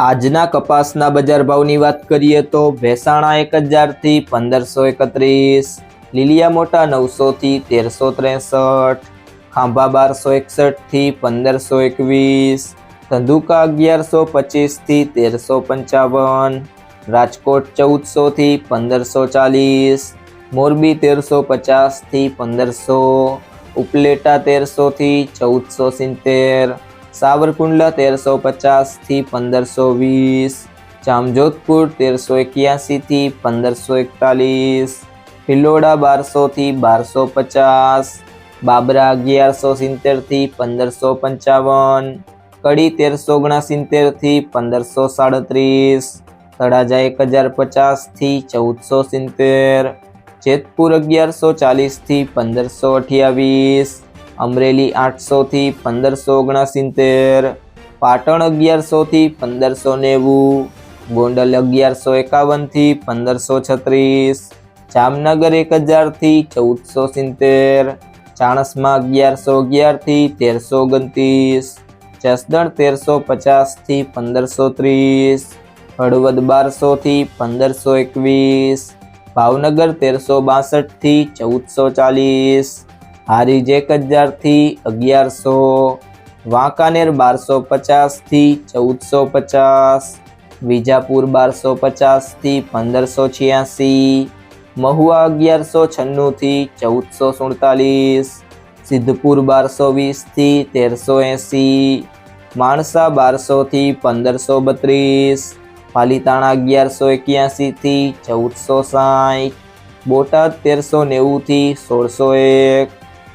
આજના કપાસના બજાર ભાવની વાત કરીએ તો ભેસાણા એક હજારથી પંદરસો એકત્રીસ, લીલિયા મોટા નવસોથી તેરસો ત્રેસઠ, ખાંભા બારસો એકસઠથી પંદરસો એકવીસ, ધંધુકા અગિયારસો પચીસથી તેરસો પંચાવન, રાજકોટ ચૌદસોથી પંદરસો ચાલીસ, મોરબી તેરસો પચાસથી પંદરસો, ઉપલેટા તેરસોથી ચૌદસો સિત્તેર સાવરકુંડલા તેરસો પચાસથી પંદરસો વીસ. જામજોધપુર તેરસો એક્યાસીથી પંદરસો એકતાલીસ. ભિલોડા બારસોથી બારસો પચાસ. બાબરા અગિયારસો સિત્તેરથી પંદરસો પંચાવન. કડી તેરસો ઓગણસિત્તેરથી પંદરસો સાડત્રીસ. તળાજા એક હજાર પચાસથી ચૌદસો સિત્તેર. જેતપુર અગિયારસો ચાલીસથી પંદરસો અઠ્યાવીસ. અમરેલી આઠસોથી પંદરસો ઓગણસિત્તેર, પાટણ અગિયારસોથી પંદરસો નેવું, ગોંડલ અગિયારસો એકાવનથી પંદરસો છત્રીસ, જામનગર એક હજારથી ચૌદસો સિત્તેર, ચાણસમાં અગિયારસો અગિયારથી તેરસો ઓગણત્રીસ, જસદણ તેરસો પચાસથી પંદરસો ત્રીસ, હળવદ બારસોથી પંદરસો એકવીસ, ભાવનગર તેરસો બાસઠથી ચૌદસો ચાલીસ હારીજ એક હજારથી અગિયારસો, વાંકાનેર બારસો પચાસથી ચૌદસો પચાસ, વિજાપુર બારસો પચાસથી પંદરસો છ્યાસી, મહુવા અગિયારસો છન્નુંથી ચૌદસો સુડતાલીસ, સિદ્ધપુર બારસો વીસથી તેરસો એંસી, માણસા બારસોથી પંદરસો બત્રીસ, પાલીતાણા અગિયારસો એક્યાસીથી ચૌદસો સાઠ, બોટાદ તેરસો નેવુંથી સોળસો એક